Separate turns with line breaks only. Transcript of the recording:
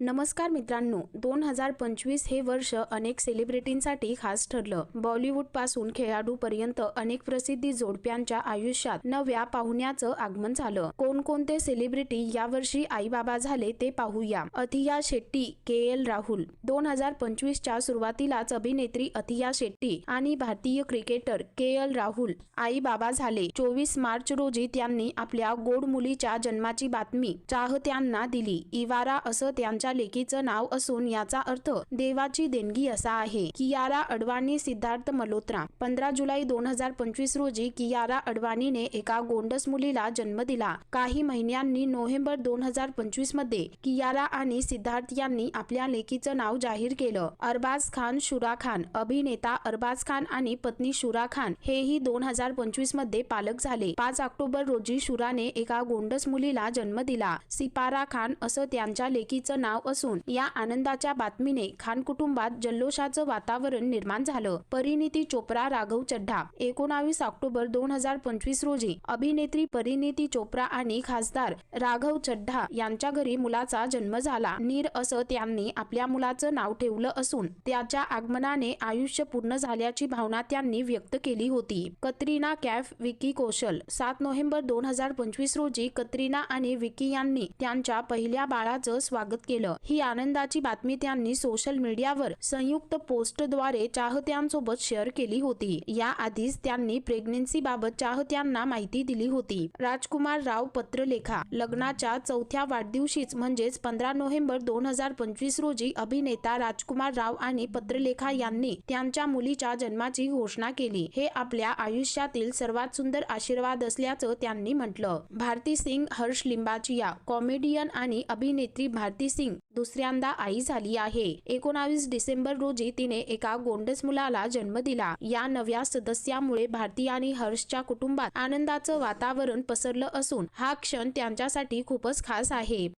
नमस्कार मित्रांनो दोन हजार पंचवीस हे वर्ष अनेक सेलिब्रिटींसाठी खास ठरलं. बॉलिवूडपासून खेळाडूपर्यंत अनेक प्रसिद्धी जोडप्यांच्या आयुष्यात नव्या पाहुण्याचं आगमन झालं. कोणकोणते सेलिब्रिटी यावर्षी आईबाबा झाले ते पाहूया. Athiya Shetty K L Rahul. दोन हजार पंचवीसच्या सुरुवातीलाच अभिनेत्री अथिया शेट्टी आणि भारतीय क्रिकेटर के एल राहुल आई बाबा झाले. चोवीस मार्च रोजी त्यांनी आपल्या गोड मुलीच्या जन्माची बातमी चाहत्यांना दिली. इवारा असं त्यांच्या लेकीचं नाव असून याचा अर्थ देवाची देणगी असा आहे. कियारा अडवाणी सिद्धार्थ मल्होत्रा पंधरा जुलै दोन हजार पंचवीस रोजी कियारा अडवाणीने एका गोंडस मुलीला जन्म दिला. काही महिन्यांनी नोव्हेंबर दोन हजार पंचवीसमध्ये कियारा आणि सिद्धार्थ यांनी आपल्या लेखीचं नाव जाहीर केलं. अरबाज खान शुरा खान अभिनेता अरबाज खान आणि पत्नी शुरा खान हेही दोन हजार पंचवीसमध्ये पालक झाले. पाच ऑक्टोबर रोजी शुराने एका गोंडस मुलीला जन्म दिला. सिपारा खान असं त्यांच्या लेखीचं नाव असून या आनंदाच्या बातमीने खान कुटुंबात जल्लोषाचं वातावरण निर्माण झालं. परिणिती चोप्रा राघव चड्ढा. एकोणावीस ऑक्टोबर दोन हजार पंचवीस रोजी अभिनेत्री परिणिती चोप्रा आणि खासदार राघव चड्ढा यांच्या घरी मुलाचा जन्म झाला. नीर असं त्यांनी आपल्या मुलाचं नाव ठेवलं असून त्याच्या आगमनाने आयुष्य पूर्ण झाल्याची भावना त्यांनी व्यक्त केली होती. कतरीना कॅफ विकी कौशल. सात नोव्हेंबर दोन हजार पंचवीस रोजी कतरीना आणि विकी यांनी त्यांच्या पहिल्या बाळाचं स्वागत केलं. ही आनंदाची बातमी त्यांनी सोशल मीडियावर संयुक्त पोस्टद्वारे चाहत्यांसोबत शेअर केली होती. या आधीच त्यांनी प्रेग्नेन्सी बाबत चाहत्यांना माहिती दिली होती. राजकुमार राव पत्रलेखा लग्नाच्या चौथ्या वाढदिवशीच म्हणजेच पंधरा नोव्हेंबर दोन हजार पंचवीस रोजी अभिनेता राजकुमार राव आणि पत्रलेखा यांनी त्यांच्या मुलीच्या जन्माची घोषणा केली. हे आपल्या आयुष्यातील सर्वात सुंदर आशीर्वाद असल्याचं त्यांनी म्हटलं. भारती सिंग हर्ष लिंबाचिया कॉमेडियन आणि अभिनेत्री भारती सिंग दुसऱ्यांदा आई झाली आहे. एकोणावीस डिसेंबर रोजी तिने एका गोंडस मुलाला जन्म दिला. या नव्या सदस्यामुळे भारती आणि हर्षच्या कुटुंबात आनंदाचं वातावरण पसरलं असून हा क्षण त्यांच्यासाठी खूपच खास आहे.